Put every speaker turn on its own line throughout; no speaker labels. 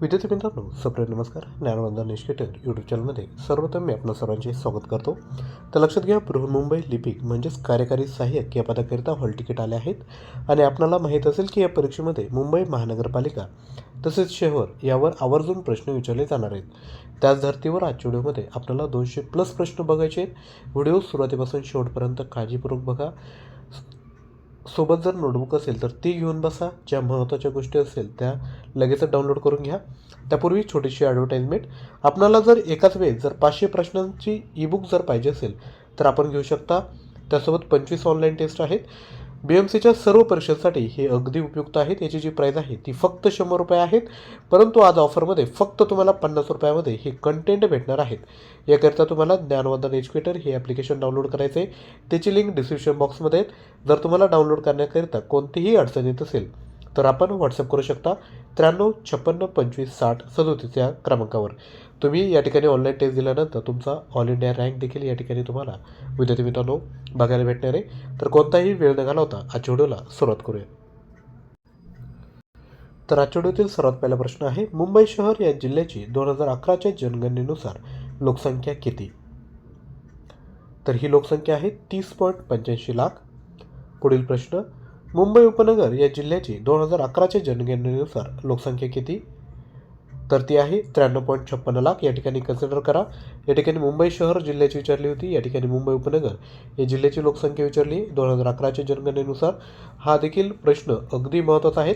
विद्यार्थी मित्रांनो सप्रे नमस्कार. ज्ञानवंदन निष्केटर यूट्यूब चॅनलमध्ये सर्वप्रथम मी आपलं सर्वांचे स्वागत करतो. तर लक्षात घ्या बृहन्मुंबई लिपिक म्हणजेच कार्यकारी सहाय्यक या पदाकरिता हॉल तिकीट आले आहेत. आणि आपल्याला माहीत असेल की या परीक्षेमध्ये मुंबई महानगरपालिका तसेच शहर यावर आवर्जून प्रश्न विचारले जाणार आहेत. त्याच धर्तीवर आजच्या व्हिडिओमध्ये आपल्याला दोनशे प्लस प्रश्न बघायचे आहेत. व्हिडिओ सुरुवातीपासून शेवटपर्यंत काळजीपूर्वक बघा. सोबत जर नोटबुक असेल तर ती घेऊन बसा. ज्या महत्त्वाच्या गोष्टी असेल त्या लगेचच डाउनलोड करून घ्या. त्यापूर्वी छोटीशी ॲडव्हर्टाईजमेंट आपणाला जर एकाच वेळेस जर पाचशे प्रश्नांची ईबुक जर पाहिजे असेल तर आपण घेऊ शकता. त्यासोबत पंचवीस ऑनलाईन टेस्ट आहेत. बी एम सीच्या सर्व परीक्षांसाठी हे अगदी उपयुक्त आहेत. याची जी प्राईज आहे ती फक्त शंभर रुपये आहेत. परंतु आज ऑफरमध्ये फक्त तुम्हाला पन्नास रुपयामध्ये हे कंटेंट भेटणार आहेत. याकरिता तुम्हाला ज्ञानवर्धन एज्युकेटर हे ॲप्लिकेशन डाउनलोड करायचं आहे त्याची लिंक डिस्क्रिप्शन बॉक्समध्ये आहेत. जर तुम्हाला डाउनलोड करण्याकरिता कोणतीही अडचण येत असेल तर आपण व्हॉट्सअप करू शकता त्र्याण्णव छप्पन्न पंचवीस साठ सदोतीस या क्रमांकावर. तुम्ही या ठिकाणी ऑनलाईन टेस्ट दिल्यानंतर तुमचा ऑल इंडिया रँक देखील या ठिकाणी तुम्हाला विद्यार्थी मित्रांनो बघायला भेटणार आहे. तर कोणताही वेळ न घालवता आजच्या व्हिडिओला सुरुवात करूया. तर आजच्या व्हिडिओतील सर्वात पहिला प्रश्न आहे मुंबई शहर या जिल्ह्याची दोन हजार अकराच्या जनगणनेनुसार लोकसंख्या किती? तर ही लोकसंख्या आहे तीस पॉईंट पंच्याऐंशी लाख. पुढील प्रश्न मुंबई उपनगर या जिल्ह्याची दोन हजार अकराच्या जनगणनेनुसार लोकसंख्या किती? तर ती आहे. त्र्याण्णव पॉईंट छप्पन्न लाख या ठिकाणी कन्सिडर करा. या ठिकाणी मुंबई शहर जिल्ह्याची विचारली होती. या ठिकाणी मुंबई उपनगर या जिल्ह्याची लोकसंख्या विचारली. दोन हजार अकराच्या जनगणनेनुसार हा देखील प्रश्न अगदी महत्त्वाचा आहे.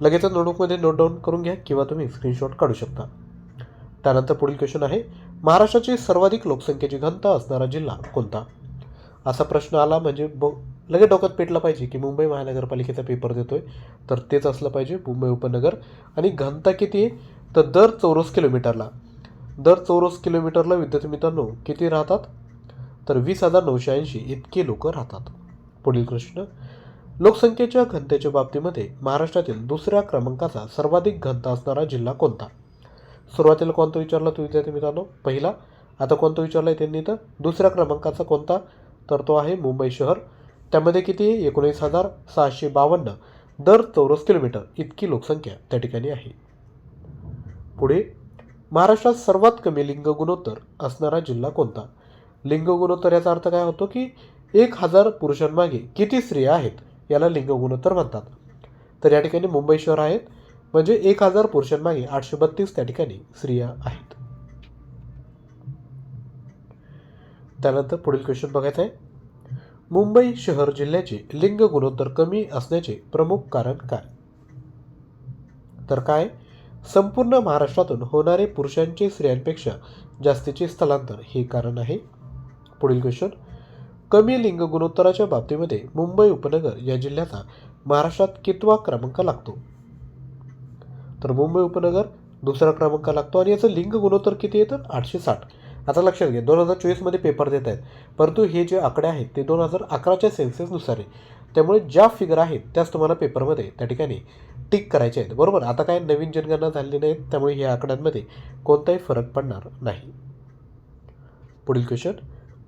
लगेचच नोटबुकमध्ये नोट डाऊन करून घ्या किंवा तुम्ही स्क्रीनशॉट काढू शकता. त्यानंतर पुढील क्वेश्चन आहे. महाराष्ट्राची सर्वाधिक लोकसंख्येची घनता असणारा जिल्हा कोणता? असा प्रश्न आला म्हणजे ब लगेच डोक्यात पेटला पाहिजे की मुंबई महानगरपालिकेचा पेपर देतोय. तर तेच असलं पाहिजे मुंबई उपनगर. आणि घनता किती आहे? तर दर चौरस किलोमीटरला दर चौरस किलोमीटरला विद्यार्थी मित्रांनो किती राहतात? तर वीस हजार नऊशे ऐंशी इतके लोक राहतात. पुढील प्रश्न लोकसंख्येच्या घनतेच्या बाबतीमध्ये महाराष्ट्रातील दुसऱ्या क्रमांकाचा सर्वाधिक घनता असणारा जिल्हा कोणता? सुरुवातीला कोणता विचारला तो विद्यार्थी मित्रांनो? पहिला. आता कोणता विचारला आहे त्यांनी तर? दुसऱ्या क्रमांकाचा कोणता? तर तो आहे मुंबई शहर. त्यामध्ये किती? आहे एकोणीस हजार सहाशे बावन्न. दर चौरस किलोमीटर इतकी लोकसंख्या त्या ठिकाणी आहे. पुढे महाराष्ट्रात सर्वात कमी लिंग गुणोत्तर असणारा जिल्हा कोणता? लिंग गुणोत्तर याचा अर्थ काय होतो की एक हजार पुरुषांमागे किती स्त्रिया आहेत याला लिंग गुणोत्तर म्हणतात. तर या ठिकाणी मुंबई शहर आहेत म्हणजे एक हजार पुरुषांमागे आठशे बत्तीस त्या ठिकाणी स्त्रिया आहेत. त्यानंतर पुढील क्वेश्चन बघायचं आहे. मुंबई शहर जिल्ह्याचे लिंग गुणोत्तर कमी असण्याचे प्रमुख कारण काय? तर काय? संपूर्ण महाराष्ट्रातून होणारे पुरुषांचे स्त्रियांपेक्षा जास्तीचे स्थलांतर हे कारण आहे. पुढील क्वेश्चन कमी लिंग गुणोत्तराच्या बाबतीमध्ये मुंबई उपनगर या जिल्ह्याचा महाराष्ट्रात कितवा क्रमांक लागतो? तर मुंबई उपनगर दुसरा क्रमांक लागतो आणि याचं लिंग गुणोत्तर किती आहे? तर आठशे साठ. आता लक्षात घ्या दोन हजार चोवीसमध्ये पेपर देत आहेत. परंतु हे जे आकडे आहेत ते दोन हजार अकराच्या सेन्सेसनुसार आहे. त्यामुळे ज्या फिगर आहेत त्याच तुम्हाला पेपरमध्ये त्या ठिकाणी टिक करायचे आहेत. बरोबर? आता काय नवीन जनगणना झालेली नाहीत त्यामुळे ह्या आकड्यांमध्ये कोणताही फरक पडणार नाही. पुढील क्वेश्चन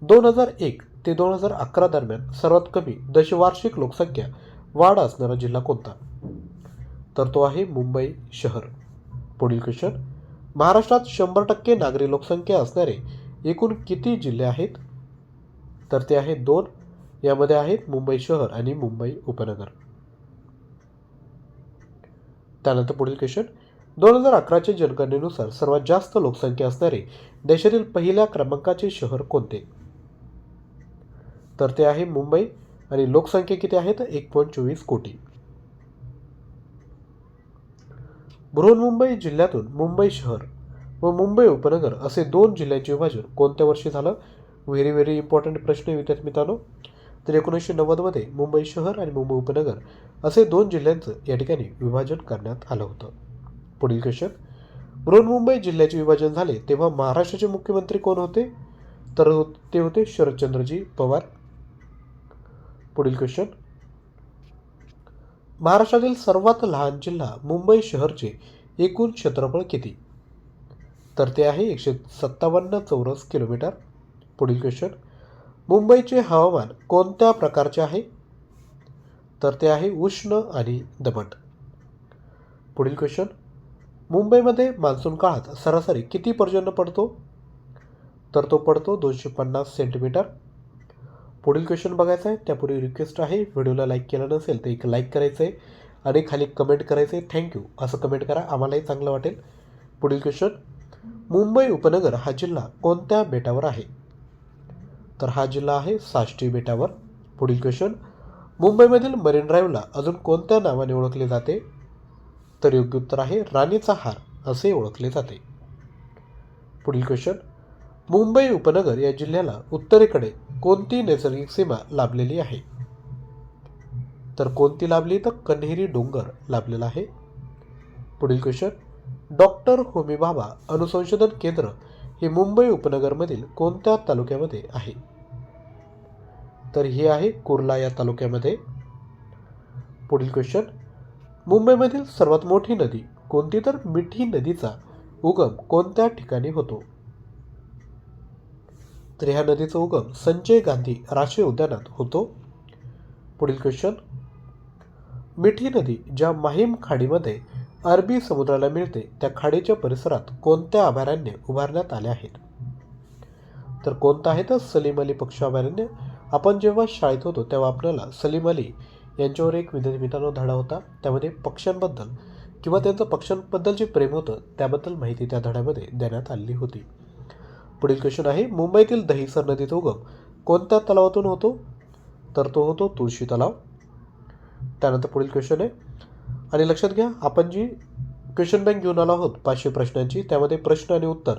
दोन हजार एक ते दोन हजार अकरा दरम्यान सर्वात कमी दशवार्षिक लोकसंख्या वाढ असणारा जिल्हा कोणता? तर तो आहे मुंबई शहर. पुढील क्वेश्चन महाराष्ट्रात शंभर टक्के नागरी लोकसंख्या असणारे एकूण किती जिल्हे आहेत? तर ते आहेत दोन. यामध्ये आहेत मुंबई शहर आणि मुंबई उपनगर. त्यानंतर पुढील क्वेश्चन दोन हजार अकराच्या जनगणनेनुसार सर्वात जास्त लोकसंख्या असणारे देशातील पहिल्या क्रमांकाचे शहर कोणते? तर ते आहे मुंबई आणि लोकसंख्या किती आहे तर एक पॉईंट चोवीस कोटी. बृहन्मुंबई जिल्ह्यातून मुंबई शहर व मुंबई उपनगर असे दोन जिल्ह्यांचे विभाजन कोणत्या वर्षी झालं? व्हेरी व्हेरी इम्पॉर्टंट प्रश्न आहे विद्यार्थी मित्रांनो. तर एकोणीसशे नव्वदमध्ये मुंबई शहर आणि मुंबई उपनगर असे दोन जिल्ह्यांचं या ठिकाणी विभाजन करण्यात आलं होतं. पुढील क्वेश्चन. बृहन्मुंबई जिल्ह्याचे विभाजन झाले तेव्हा महाराष्ट्राचे मुख्यमंत्री कोण होते? तर ते होते शरदचंद्रजी पवार. पुढील क्वेश्चन. महाराष्ट्रातील सर्वात लहान जिल्हा मुंबई शहरचे एकूण क्षेत्रफळ किती? तर ते आहे एकशे सत्तावन्न चौरस किलोमीटर. पुढील क्वेश्चन मुंबईचे हवामान कोणत्या प्रकारचे आहे? तर ते आहे उष्ण आणि दमट. पुढील क्वेश्चन मुंबईमध्ये मान्सून काळात सरासरी किती पर्जन्य पडतो? तर तो पडतो दोनशे पन्नास सेंटीमीटर. पुढील क्वेश्चन बघायचा आहे. त्यापूर्वी रिक्वेस्ट आहे. व्हिडिओला लाईक केलं नसेल तर एक लाईक करायचं आहे आणि खाली कमेंट करायचं आहे थँक्यू असं कमेंट करा. आम्हालाही चांगलं वाटेल. पुढील क्वेश्चन मुंबई उपनगर हा जिल्हा कोणत्या बेटावर आहे? तर हा जिल्हा आहे साष्टी बेटावर. पुढील क्वेश्चन मुंबईमधील मरीन ड्राईव्हला अजून कोणत्या नावाने ओळखले जाते? तर योग्य उत्तर आहे राणीचा हार असे ओळखले जाते. पुढील क्वेश्चन मुंबई उपनगर या जिल्ह्याला उत्तरेकडे कोणती नैसर्गिक सीमा लाभलेली आहे? तर कोणती लाभली? तर कन्हेरी डोंगर लाभलेला आहे. पुढील क्वेश्चन डॉक्टर होमीबाबा अनुसंशोधन केंद्र हे मुंबई उपनगरमधील कोणत्या तालुक्यामध्ये आहे? तर हे आहे कुर्ला या तालुक्यामध्ये. पुढील क्वेश्चन मुंबईमधील सर्वात मोठी नदी कोणती? तर मिठी नदीचा उगम कोणत्या ठिकाणी होतो? तर ह्या नदीचा उगम संजय गांधी राष्ट्रीय उद्यानात होतो. पुढील क्वेश्चन मिठी नदी ज्या माहीम खाडीमध्ये अरबी समुद्राला मिळते त्या खाडीच्या परिसरात कोणत्या अभयारण्य उभारण्यात आले आहेत? तर कोणतं आहे तर सलीम अली पक्षी अभयारण्य? आपण जेव्हा शाळेत होतो तेव्हा आपल्याला सलीम अली यांच्यावर एक विद्यार्थी मित्रांनो धडा होता. त्यामध्ये पक्ष्यांबद्दल किंवा त्यांचं पक्ष्यांबद्दल जे प्रेम होतं त्याबद्दल माहिती त्या धड्यामध्ये देण्यात आलेली होती. पुढील क्वेश्चन आहे मुंबईतील दहिसर नदीचा उगम कोणत्या तलावातून होतो? तर तो होतो तुळशी तलाव. त्यानंतर पुढील क्वेश्चन आहे. आणि लक्षात घ्या आपण जी क्वेश्चन बँक घेऊन आलो आहोत पाचशे प्रश्नांची त्यामध्ये प्रश्न आणि उत्तर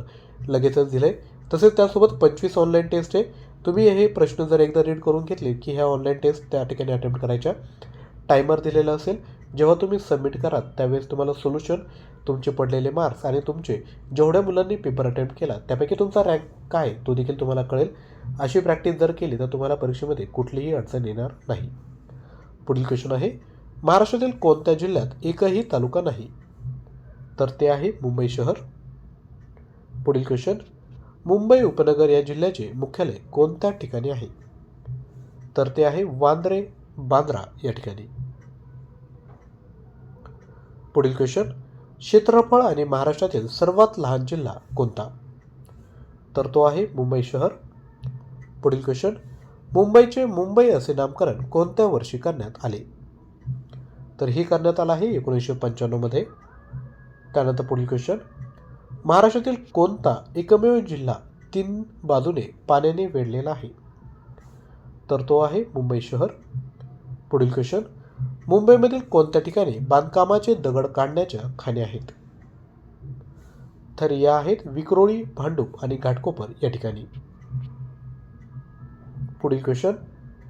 लगेचच दिले. तसेच त्यासोबत पंचवीस ऑनलाईन टेस्ट आहे. तुम्ही हे प्रश्न जर एकदा रीड करून घेतले की ह्या ऑनलाईन टेस्ट त्या ठिकाणी अटेम्प्ट करायच्या. टायमर दिलेला असेल. जेव्हा तुम्ही सबमिट कराल त्यावेळेस तुम्हाला सोल्युशन तुमचे पडलेले मार्क्स आणि तुमचे जेवढ्या मुलांनी पेपर अटेम्प्ट केला त्यापैकी तुमचा रँक काय तो देखील तुम्हाला कळेल. अशी प्रॅक्टिस जर केली तर तुम्हाला परीक्षेमध्ये कुठलीही अडचण येणार नाही. पुढील क्वेश्चन आहे महाराष्ट्रातील कोणत्या जिल्ह्यात एकही तालुका नाही? तर ते आहे मुंबई शहर. पुढील क्वेश्चन मुंबई उपनगर या जिल्ह्याचे मुख्यालय कोणत्या ठिकाणी आहे? तर ते आहे वांद्रे बांद्रा या ठिकाणी. पुढील क्वेश्चन क्षेत्रफळ आणि महाराष्ट्रातील सर्वात लहान जिल्हा कोणता? तर तो आहे मुंबई शहर. पुढील क्वेश्चन मुंबईचे मुंबई असे नामकरण कोणत्या वर्षी करण्यात आले? तर हे करण्यात आलं आहे एकोणीसशे पंच्याण्णवमध्ये त्यानंतर पुढील क्वेश्चन महाराष्ट्रातील कोणता एकमेव जिल्हा तीन बाजूने पाण्याने वेढलेला आहे? तर तो आहे मुंबई शहर. पुढील क्वेश्चन मुंबईमधील कोणत्या ठिकाणी बांधकामाचे दगड काढण्याच्या खाणी आहेत? तर या आहेत विक्रोळी भांडूप आणि घाटकोपर या ठिकाणी. पुढील क्वेश्चन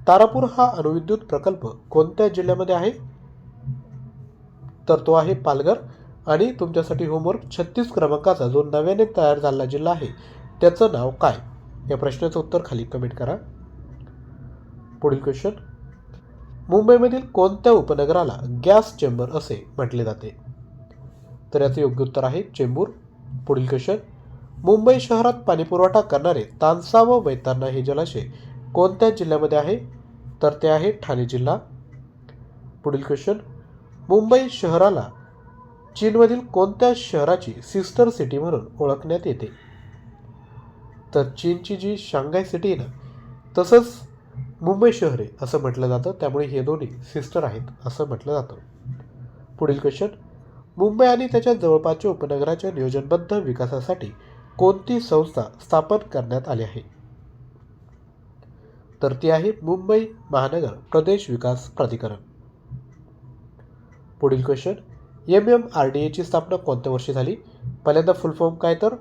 तारापूर हा अणुविद्युत प्रकल्प कोणत्या जिल्ह्यामध्ये आहे? तर तो आहे पालघर आणि तुमच्यासाठी होमवर्क छत्तीस क्रमांकाचा जो नव्याने तयार झालेला जिल्हा आहे त्याचं नाव काय? या प्रश्नाचं उत्तर खाली कमेंट करा. पुढील क्वेश्चन मुंबईमधील कोणत्या उपनगराला गॅस चेंबर असे म्हटले जाते? तर याचं योग्य उत्तर आहे चेंबूर. पुढील क्वेश्चन मुंबई शहरात पाणीपुरवठा करणारे तानसा व वैतरणा हे जलाशय कोणत्या जिल्ह्यामध्ये आहे? तर ते आहे ठाणे जिल्हा. पुढील क्वेश्चन मुंबई शहराला चीनमधील कोणत्या शहराची सिस्टर सिटी म्हणून ओळखण्यात येते? तर चीनची जी शांघाय सिटी आहे ना तसंच मुंबई शहर आहे असं म्हटलं जातं. त्यामुळे हे दोन्ही सिस्टर आहेत असं म्हटलं जातं. पुढील क्वेश्चन मुंबई आणि त्याच्या जवळपासच्या उपनगराच्या नियोजनबद्ध विकासासाठी कोणती संस्था स्थापन करण्यात आली आहे? तर ती आहे मुंबई महानगर प्रदेश विकास प्राधिकरण. पुढील question M M R D एची स्थापना कोणत्या वर्षी झाली? पहिल्यांदा फुल फॉर्म काय तर?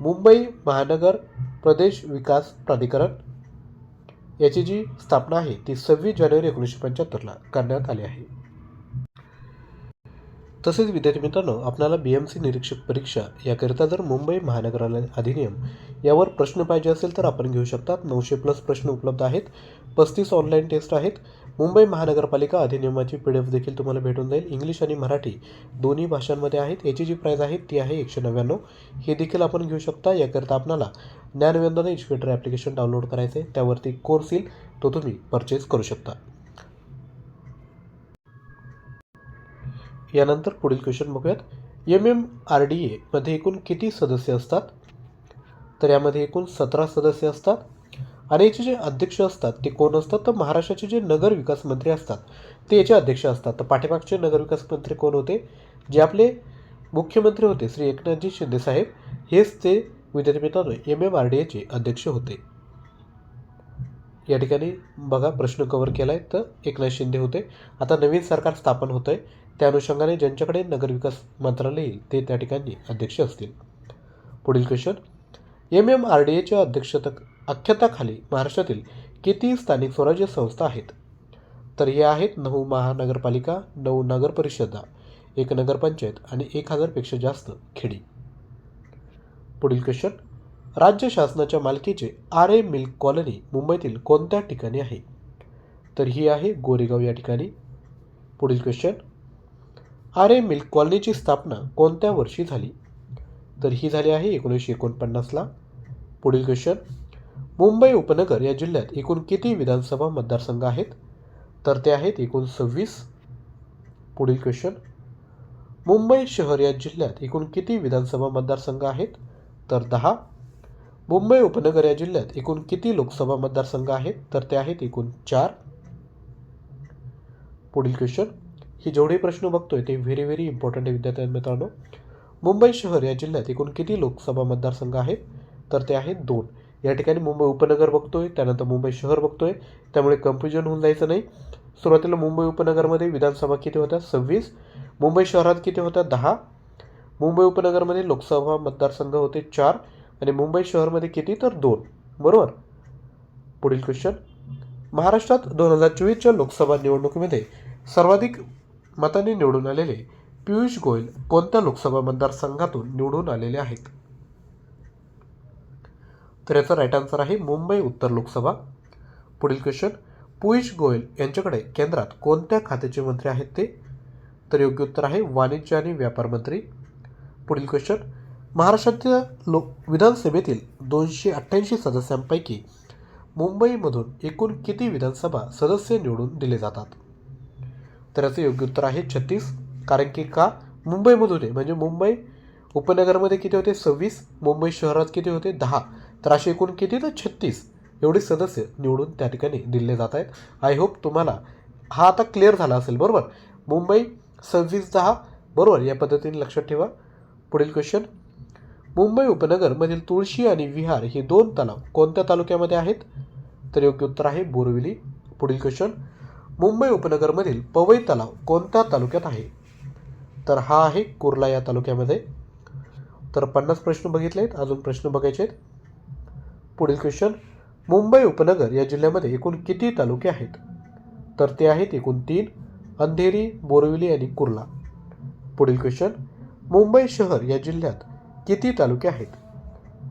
मुंबई महानगर प्रदेश विकास प्राधिकरण. याची जी स्थापना आहे ती सव्वीस जानेवारी एकोणीसशे पंच्याहत्तरला करण्यात आली आहे. तसेच विद्यार्थी मित्रांनो आपल्याला बी एम सी निरीक्षक परीक्षा याकरिता जर मुंबई महानगरालय अधिनियम यावर प्रश्न पाहिजे असेल तर आपण घेऊ शकतात. नऊशे प्लस प्रश्न उपलब्ध आहेत. पस्तीस ऑनलाईन टेस्ट आहेत. मुंबई महानगरपालिका अधिनियमाची पी डी एफ देखील तुम्हाला भेटून जाईल. इंग्लिश आणि मराठी दोन्ही भाषांमध्ये आहेत. याची जी प्राईज आहे ती आहे एकशे नव्याण्णव. हे देखील आपण घेऊ शकता. याकरिता आपल्याला ज्ञानवेंदना एज्युकेटर ॲप्लिकेशन डाउनलोड करायचं आहे त्यावरती कोर्स येईल तो तुम्ही परचेस करू शकता. यानंतर पुढील क्वेश्चन बघूयात. एम एम आर डी एमध्ये एकूण किती सदस्य असतात? तर यामध्ये एकूण सतरा सदस्य असतात. आणि याचे जे अध्यक्ष असतात ते कोण असतात? तर महाराष्ट्राचे जे नगर विकास मंत्री असतात ते याचे अध्यक्ष असतात. तर पाठीमागचे नगर विकास मंत्री कोण होते? जे आपले मुख्यमंत्री होते श्री एकनाथजी शिंदेसाहेब हेच ते विद्यार्थी एम एम आर डी एचे अध्यक्ष होते. या ठिकाणी बघा प्रश्न कव्हर केला आहे तर एकनाथ शिंदे होते. आता नवीन सरकार स्थापन होतं आहे त्या अनुषंगाने ज्यांच्याकडे नगरविकास मंत्रालय येईल ते त्या ठिकाणी अध्यक्ष असतील. पुढील question M M R D एच्या अध्यक्षता अख्यताखाली महाराष्ट्रातील किती स्थानिक स्वराज्य संस्था आहेत? तर हे आहेत नऊ महानगरपालिका नऊ नगर परिषदा एक नगरपंचायत आणि एक हजारपेक्षा जास्त खेडी. पुढील क्वेश्चन राज्य शासनाच्या मालकीचे आर ए मिल्क कॉलनी मुंबईतील कोणत्या ठिकाणी आहे? तर ही आहे गोरेगाव या ठिकाणी. पुढील क्वेश्चन आर ए मिल्क कॉलनीची स्थापना कोणत्या वर्षी झाली? तर ही झाली आहे एकोणीसशे एकोणपन्नासला पुढील क्वेश्चन मुंबई उपनगर या जिल्ह्यात एकूण किती विधानसभा मतदारसंघ आहेत? तर ते आहेत एकूण सव्वीस. पुढील क्वेश्चन मुंबई शहर या जिल्ह्यात एकूण किती विधानसभा मतदारसंघ आहेत? तर दहा. मुंबई उपनगर या जिल्ह्यात एकूण किती लोकसभा मतदारसंघ आहेत? तर ते आहेत एकूण चार. पुढील क्वेश्चन ही जेवढे प्रश्न बघतोय ते व्हेरी व्हेरी इम्पॉर्टंट आहे विद्यार्थी मित्रांनो. मुंबई शहर या जिल्ह्यात एकूण किती लोकसभा मतदारसंघ आहेत? तर ते आहेत दोन. या ठिकाणी मुंबई उपनगर बघतोय त्यानंतर मुंबई शहर बघतोय. त्यामुळे कन्फ्युजन होऊन जायचं नाही. सुरुवातीला मुंबई उपनगरमध्ये विधानसभा किती होत्या? सव्वीस. मुंबई शहरात किती होत्या? दहा. मुंबई उपनगरमध्ये लोकसभा मतदारसंघ होते चार आणि मुंबई शहरमध्ये किती? तर दोन. बरोबर? पुढील क्वेश्चन महाराष्ट्रात दोन हजार चोवीसच्या लोकसभा निवडणुकीमध्ये सर्वाधिक मतांनी निवडून आलेले पियुष गोयल कोणत्या लोकसभा मतदारसंघातून निवडून आलेले आहेत? तर याचा राईट आन्सर आहे मुंबई उत्तर लोकसभा. पुढील क्वेश्चन पियुष गोयल यांच्याकडे केंद्रात कोणत्या खात्याचे मंत्री आहेत ते? तर योग्य उत्तर आहे वाणिज्य आणि व्यापार मंत्री पुढील क्वेश्चन महाराष्ट्रातील लोक विधानसभेतील दोनशे अठ्ठ्याऐंशी सदस्यांपैकी मुंबईमधून एकूण किती विधानसभा सदस्य निवडून दिले जातात? तर याचं योग्य उत्तर आहे छत्तीस. कारण की का? मुंबईमधून आहे. म्हणजे मुंबई उपनगरमध्ये किती होते? सव्वीस. मुंबई शहरात किती होते? दहा. तर असे एकूण किती? तर छत्तीस. एवढे सदस्य निवडून त्या ठिकाणी दिले जात आहेत. आय होप तुम्हाला हा आता क्लिअर झाला असेल. बरोबर? मुंबई सव्वीस दहा. बरोबर? या पद्धतीने लक्षात ठेवा. पुढील क्वेश्चन मुंबई उपनगरमधील तुळशी आणि विहार हे दोन तलाव कोणत्या तालुक्यामध्ये आहेत? तर योग्य उत्तर आहे बोरविली. पुढील क्वेश्चन मुंबई उपनगरमधील पवई तलाव कोणत्या तालुक्यात आहे? तर हा आहे कुर्ला या तालुक्यामध्ये. तर पन्नास प्रश्न बघितले आहेत. अजून प्रश्न बघायचे आहेत. पुढील क्वेश्चन मुंबई उपनगर या जिल्ह्यामध्ये एकूण किती तालुके आहेत? तर ते आहेत एकूण तीन. अंधेरी बोरविली आणि कुर्ला. पुढील क्वेश्चन मुंबई शहर या जिल्ह्यात किती तालुके आहेत?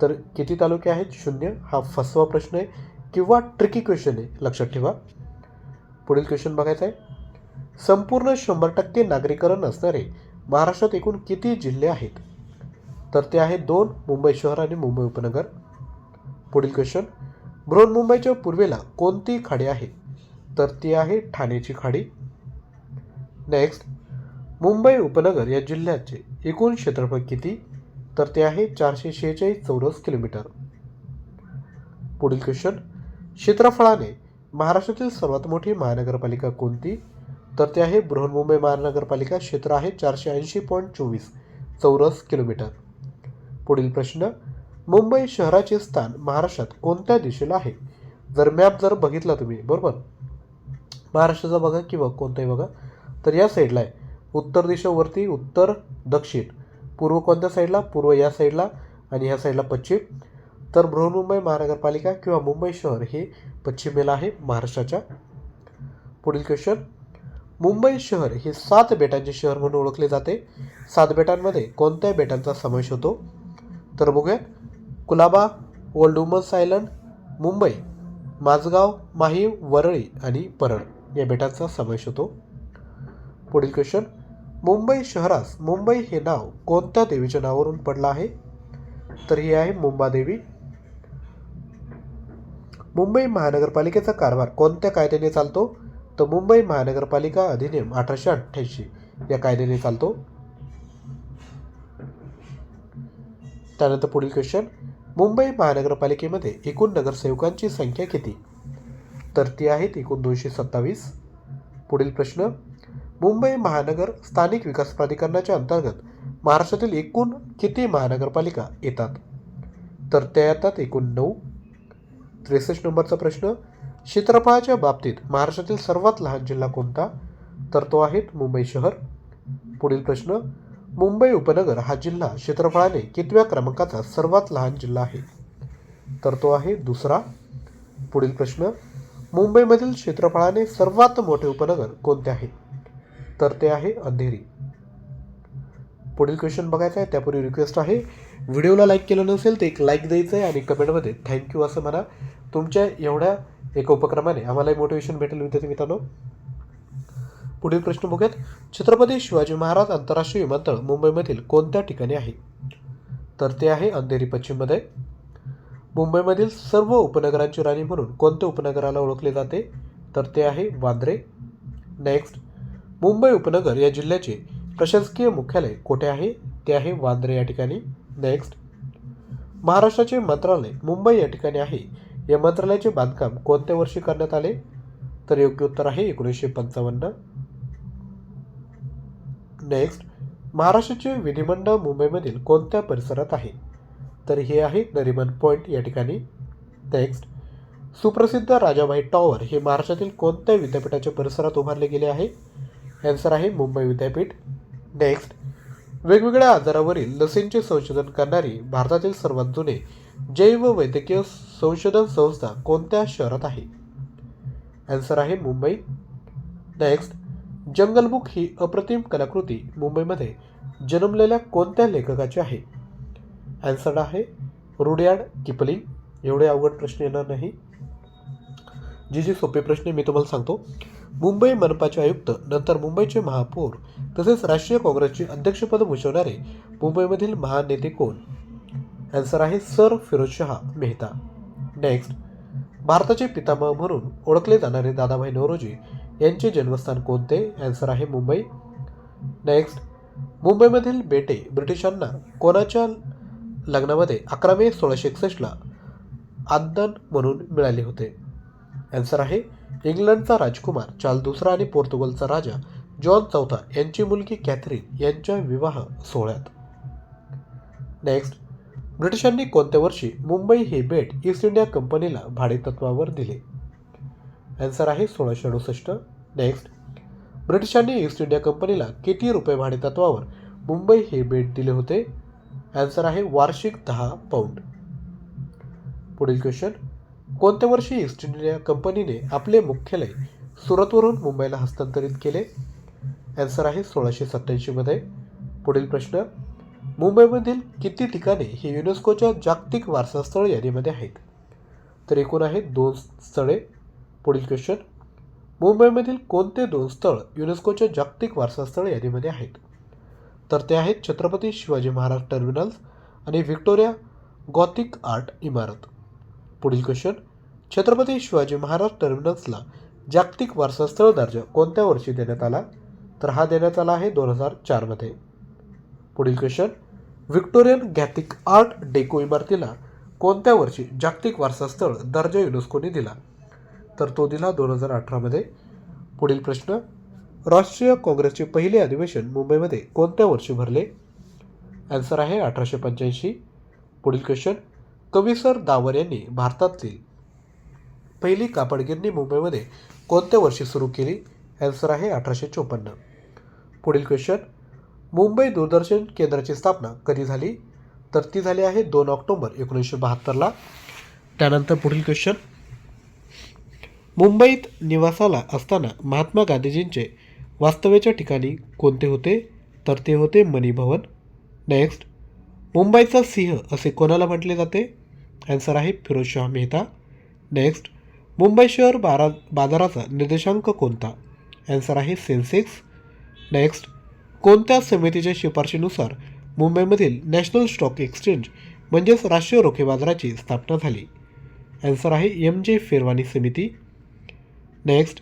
तर किती तालुके आहेत? शून्य. हा फसवा प्रश्न आहे किंवा ट्रिकी क्वेश्चन आहे लक्षात ठेवा. पुढील क्वेश्चन बघायचा आहे. संपूर्ण शंभर टक्के नागरीकरण असणारे महाराष्ट्रात एकूण किती जिल्हे आहेत? तर ते आहेत दोन मुंबई शहर आणि मुंबई उपनगर. पुढील क्वेश्चन बृहन्मुंबईच्या पूर्वेला कोणती खाडी आहे? तर ती आहे ठाण्याची खाडी. नेक्स्ट मुंबई उपनगर या जिल्ह्याचे एकूण क्षेत्रफळ किती? तर ते आहे चारशे शेहेचाळीस चौरस किलोमीटर. पुढील क्वेश्चन क्षेत्रफळाने महाराष्ट्रातील सर्वात मोठी महानगरपालिका कोणती? तर ते आहे बृहन्मुंबई महानगरपालिका क्षेत्र आहे चारशे ऐंशी पॉईंट चोवीस चौरस किलोमीटर. पुढील प्रश्न. मुंबई शहराचे स्थान महाराष्ट्रात कोणत्या दिशेला आहे? जर मॅप जर बघितला तुम्ही बरोबर? महाराष्ट्राचा बघा किंवा कोणताही बघा तर या साईडला आहे. उत्तर दिशेवरती उत्तर दक्षिण. पूर्व कोणत्या साईडला? पूर्व या साईडला आणि ह्या साईडला पश्चिम. तर बृहन्मुंबई महानगरपालिका किंवा मुंबई शहर हे पश्चिमेला आहे महाराष्ट्राच्या. पुढील क्वेश्चन मुंबई शहर हे सात बेटांचे शहर म्हणून ओळखले जाते. सात बेटांमध्ये कोणत्या बेटांचा समावेश होतो? तर बघूया Colaba old woman's island Mumbai Mazgaon Mahim Worli आणि परळ या बेटांचा समावेश होतो. पुढील क्वेश्चन मुंबई शहरास मुंबई हे नाव कोणत्या देवीच्या नावावरून पडलं आहे? तर ही आहे मुंबादेवी मुंबई महानगरपालिकेचा कारभार कोणत्या कायद्याने चालतो? तर मुंबई महानगरपालिका अधिनियम अठराशे अठ्ठ्याऐंशी या कायद्याने चालतो. त्यानंतर पुढील क्वेश्चन मुंबई महानगरपालिकेमध्ये एकूण नगरसेवकांची संख्या किती? तर ती आहेत एकूण दोनशे सत्तावीस. पुढील प्रश्न. मुंबई महानगर स्थानिक विकास प्राधिकरणाच्या अंतर्गत महाराष्ट्रातील एकूण किती महानगरपालिका येतात? तर त्या येतात एकूण नऊ. त्रेसष्ट नंबरचा प्रश्न क्षेत्रफळाच्या बाबतीत महाराष्ट्रातील सर्वात लहान जिल्हा कोणता? तर तो आहे मुंबई शहर. पुढील प्रश्न मुंबई उपनगर हा जिल्हा क्षेत्रफळाने कितव्या क्रमांकाचा सर्वात लहान जिल्हा आहे? तर तो आहे दुसरा. पुढील प्रश्न मुंबईमधील क्षेत्रफळाने सर्वात मोठे उपनगर कोणते आहे? तर ते आहे अंधेरी. पुढील क्वेश्चन बघायचा आहे त्यापूर्वी रिक्वेस्ट आहे. व्हिडिओला लाईक केलं नसेल तर एक लाईक द्यायचं आहे आणि कमेंटमध्ये थँक्यू असं म्हणा. तुमच्या एवढ्या एका उपक्रमाने आम्हालाही मोटिवेशन भेटेल विद्यार्थी मित्रांनो. पुढील प्रश्न बघूयात. छत्रपती शिवाजी महाराज आंतरराष्ट्रीय विमानतळ मुंबईमधील कोणत्या ठिकाणी आहे? तर ते आहे अंधेरी पश्चिममध्ये. मुंबईमधील सर्व उपनगरांची राणी म्हणून कोणत्या उपनगराला ओळखले जाते? तर ते आहे वांद्रे. नेक्स्ट मुंबई उपनगर या जिल्ह्याचे प्रशासकीय मुख्यालय कोठे आहे? ते आहे वांद्रे या ठिकाणी. नेक्स्ट महाराष्ट्राचे मंत्रालय मुंबई या ठिकाणी आहे. या मंत्रालयाचे बांधकाम कोणत्या वर्षी करण्यात आले? तर योग्य उत्तर आहे एकोणीसशे पंचावन्न. नेक्स्ट महाराष्ट्राचे विधिमंडळ मुंबईमधील कोणत्या परिसरात आहे? तर हे आहे नरिमन पॉईंट या ठिकाणी. नेक्स्ट सुप्रसिद्ध राजाभाई टॉवर हे महाराष्ट्रातील कोणत्या विद्यापीठाच्या परिसरात उभारले गेले आहे? ॲन्सर आहे मुंबई विद्यापीठ. नेक्स्ट वेगवेगळ्या आजारावरील लसींचे संशोधन करणारी भारतातील सर्वात जुने जैव वैद्यकीय संशोधन संस्था कोणत्या शहरात आहे? ॲन्सर आहे मुंबई. नेक्स्ट जंगलबुक ही अप्रतिम कलाकृती मुंबईमध्ये जन्मलेल्या कोणत्या लेखकाची आहे? ॲन्सर आहे रुडयार्ड किपलिंग. एवढे अवघड प्रश्न येणार नाही. जे जे सोपे प्रश्न मी तुम्हाला सांगतो. मुंबई मनपाचे आयुक्त नंतर मुंबईचे महापौर तसेच राष्ट्रीय काँग्रेसचे अध्यक्षपद भूषवणारे मुंबईमधील महान नेते कोण? ॲन्सर आहे सर फिरोजशहा मेहता. नेक्स्ट भारताचे पितामह म्हणून ओळखले जाणारे दादाभाई नवरोजी यांचे जन्मस्थान कोणते? ॲन्सर आहे मुंबई. नेक्स्ट मुंबईमधील बेटे ब्रिटिशांना कोणाच्या लग्नामध्ये अकरा मे सोळाशे एकसष्टला आदन म्हणून मिळाले होते? ॲन्सर आहे इंग्लंडचा राजकुमार चार्ल दुसरा आणि पोर्तुगलचा राजा जॉन चौथा यांची मुलगी कॅथरीन यांच्या विवाह सोहळ्यात. नेक्स्ट ब्रिटिशांनी कोणत्या वर्षी मुंबई हे बेट ईस्ट इंडिया कंपनीला भाडेतत्वावर दिले? आन्सर आहे सोळाशे अडुसष्ट. नेक्स्ट ब्रिटिशांनी ईस्ट इंडिया कंपनीला किती रुपये भाडेतत्वावर मुंबई हे बेट दिले होते? आन्सर आहे वार्षिक दहा पाऊंड पुढील क्वेश्चन कोणत्या वर्षी ईस्ट इंडिया कंपनीने आपले मुख्यालय सुरतवरून मुंबईला हस्तांतरित केले? ॲन्सर आहे सोळाशे सत्त्याऐंशीमध्ये पुढील प्रश्न मुंबईमधील किती ठिकाणे ही युनेस्कोच्या जागतिक वारसास्थळ यादीमध्ये आहेत? तर एकूण आहेत दोन स्थळे. पुढील क्वेश्चन मुंबईमधील कोणते दोन स्थळ युनेस्कोच्या जागतिक वारसास्थळ यादीमध्ये आहेत? तर ते आहेत छत्रपती शिवाजी महाराज टर्मिनल्स आणि व्हिक्टोरिया गॉथिक आर्ट इमारत. पुढील क्वेश्चन छत्रपती शिवाजी महाराज टर्मिनसला जागतिक वारसास्थळ दर्जा कोणत्या वर्षी देण्यात आला? तर हा देण्यात आला आहे दोन हजार चारमध्ये पुढील question Victorian Gothic art deco इमारतीला कोणत्या वर्षी जागतिक वारसास्थळ दर्जा युनेस्कोने दिला? तर तो दिला दोन हजार अठरामध्ये पुढील प्रश्न. राष्ट्रीय काँग्रेसचे पहिले अधिवेशन मुंबईमध्ये कोणत्या वर्षी भरले? ॲन्सर आहे अठराशे पंच्याऐंशी. पुढील क्वेश्चन कवी सर दावर यांनी भारतातील पहिली कापडगिरणी मुंबईमध्ये कोणत्या वर्षी सुरू केली? ॲन्सर आहे अठराशे चोपन्न. पुढील क्वेश्चन मुंबई दूरदर्शन केंद्राची स्थापना कधी झाली? तर ती झाली आहे दोन ऑक्टोबर एकोणीसशे बहात्तरला त्यानंतर पुढील क्वेश्चन मुंबईत निवासाला असताना महात्मा गांधीजींचे वास्तव्याच्या ठिकाणी कोणते होते? तर ते होते मणिभवन. नेक्स्ट मुंबईचा सिंह असे कोणाला म्हटले जाते? ॲन्सर आहे फिरोजशाह मेहता. नेक्स्ट मुंबई शहर बारा बाजाराचा निर्देशांक कोणता? ॲन्सर आहे सेन्सेक्स. नेक्स्ट कोणत्या समितीच्या शिफारशीनुसार मुंबईमधील नॅशनल स्टॉक एक्सचेंज म्हणजेच राष्ट्रीय रोखे बाजाराची स्थापना झाली? ॲन्सर आहे एम जे फेरवानी समिती. नेक्स्ट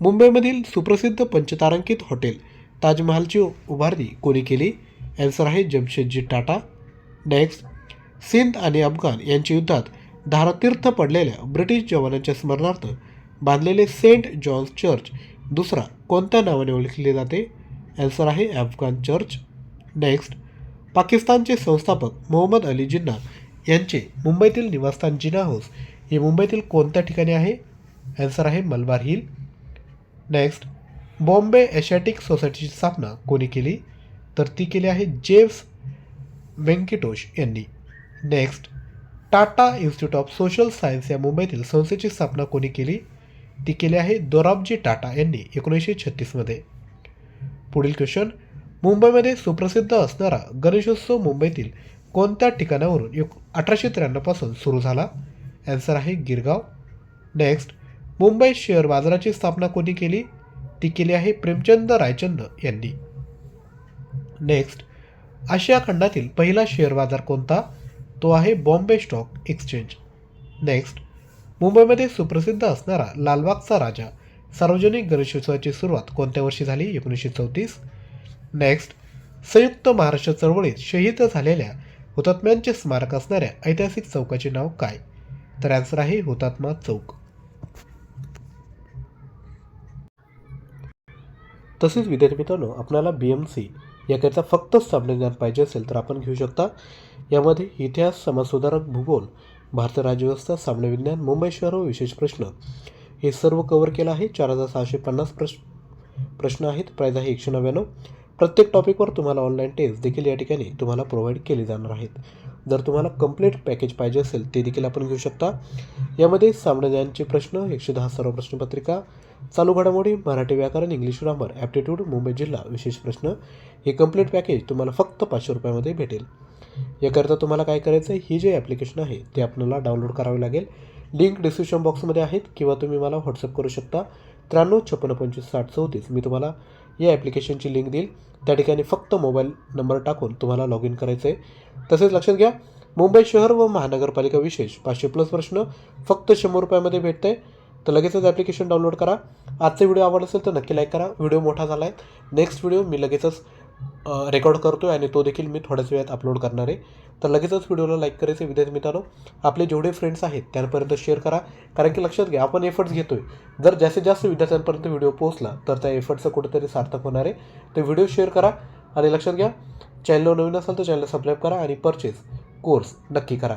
मुंबईमधील सुप्रसिद्ध पंचतारांकित हॉटेल ताजमहालची उभारणी कोणी केली? ॲन्सर आहे जमशेदजी टाटा. नेक्स्ट सिंध आणि अफगाण यांच्या युद्धात धारातीर्थ पडलेल्या ब्रिटिश जवानांच्या स्मरणार्थ बांधलेले सेंट जॉन्स चर्च दुसरा कोणत्या नावाने ओळखले जाते? ॲन्सर आहे अफगाण चर्च. नेक्स्ट पाकिस्तानचे संस्थापक मोहम्मद अली जिन्ना यांचे मुंबईतील निवासस्थान जिना हाऊस हे मुंबईतील कोणत्या ठिकाणी आहे? ॲन्सर आहे Malabar hill. Next Bombay Asiatic सोसायटीची स्थापना कोणी केली? तर ती केली आहे जेम्स व्यंकिटोष यांनी. Next Tata institute of social science या मुंबईतील संस्थेची स्थापना कोणी केली? ती केली आहे दोराबजी टाटा यांनी एकोणीसशे छत्तीसमध्ये पुढील क्वेश्चन मुंबईमध्ये सुप्रसिद्ध असणारा गणेशोत्सव मुंबईतील कोणत्या ठिकाणावरून एक अठराशे त्र्याण्णवपासून सुरू झाला? ॲन्सर आहे गिरगाव. नेक्स्ट मुंबई शेअर बाजाराची स्थापना कोणी केली? ती केली आहे प्रेमचंद रायचंद यांनी. नेक्स्ट आशिया खंडातील पहिला शेअर बाजार कोणता? तो आहे बॉम्बे स्टॉक एक्सचेंज. नेक्स्ट मुंबईमध्ये सुप्रसिद्ध असणारा लालबागचा राजा सार्वजनिक गणेशोत्सवाची सुरुवात कोणत्या वर्षी झाली? एकोणीसशे चौतीस. नेक्स्ट संयुक्त महाराष्ट्र चळवळीत शहीद झालेल्या हुतात्म्यांचे स्मारक असणाऱ्या ऐतिहासिक चौकाचे नाव काय? तर आन्सर आहे हुतात्मा चौक. तसेच विद्यार्थी मित्रांनो आपल्याला बी एम सी याकरिता फक्त सामनेज्ञान पाहिजे असेल तर आपण घेऊ शकता. यामध्ये इतिहास समाजसुधारक भूगोल भारतीय राज्यव्यवस्था सामान्य विज्ञान मुंबई शहर व विशेष प्रश्न. हे सर्व कव्हर केलं आहे. चार हजार सहाशे पन्नास प्रश्न प्रश्न आहेत. प्राईज आहे एकशे नव्याण्णव. प्रत्येक टॉपिकवर तुम्हाला ऑनलाईन टेस्ट देखील या ठिकाणी तुम्हाला प्रोव्हाइड केली जाणार आहेत. जर तुम्हाला कंप्लीट पॅकेज पाहिजे असेल ते देखील आपण घेऊ शकता. यामध्ये सामनेज्ञानचे प्रश्न एकशे दहा सर्व प्रश्नपत्रिका चालू घडामोडी मराठी व्याकरण इंग्लिश ग्रामर ॲप्टिट्यूड मुंबई जिल्हा विशेष प्रश्न. हे कंप्लीट पॅकेज तुम्हाला फक्त पाचशे रुपयामध्ये भेटेल. याकरता तुम्हाला काय करायचं आहे ही जे ॲप्लिकेशन आहे ते आपल्याला डाउनलोड करावे लागेल. लिंक डिस्क्रिप्शन बॉक्समध्ये आहेत किंवा तुम्ही मला व्हॉट्सअप करू शकता. त्र्याण्णव छप्पन्न पंचवीस साठ चौतीस मी तुम्हाला या ॲप्लिकेशनची लिंक देईल. त्या ठिकाणी फक्त मोबाईल नंबर टाकून तुम्हाला लॉग इन करायचं आहे तसेच लक्षात घ्या मुंबई शहर व महानगरपालिका विशेष पाचशे प्लस प्रश्न फक्त शंभर रुपयामध्ये भेटते आहे तर लगेचच ॲप्लिकेशन डाउनलोड करा. आजचा व्हिडिओ आवडला असेल तर नक्की लाईक करा. व्हिडिओ मोठा झाला आहे नेक्स्ट व्हिडिओ मी लगेचच रेकॉर्ड करतो आहे आणि तो देखील मी थोड्याच वेळात अपलोड करणार आहे. तर लगेचच व्हिडिओला लाईक करायचे विद्यार्थी मित्रांनो. आपले जेवढे फ्रेंड्स आहेत त्यांपर्यंत शेअर करा. कारण की लक्षात घ्या आपण एफर्ट्स घेतो आहे जर जास्तीत जास्त विद्यार्थ्यांपर्यंत व्हिडिओ पोहोचला तर त्या एफर्टचं कुठेतरी सार्थक होणार आहे. तर व्हिडिओ शेअर करा. आणि लक्षात घ्या चॅनलवर नवीन असाल तर चॅनलला सबस्क्राईब करा आणि परचेस कोर्स नक्की करा.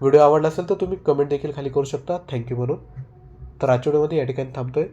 व्हिडिओ आवडला असेल तर तुम्ही कमेंट देखील खाली करू शकता. थँक्यू म्हणून. तर आजच्या व्हिडिओमध्ये या ठिकाणी थांबतो आहे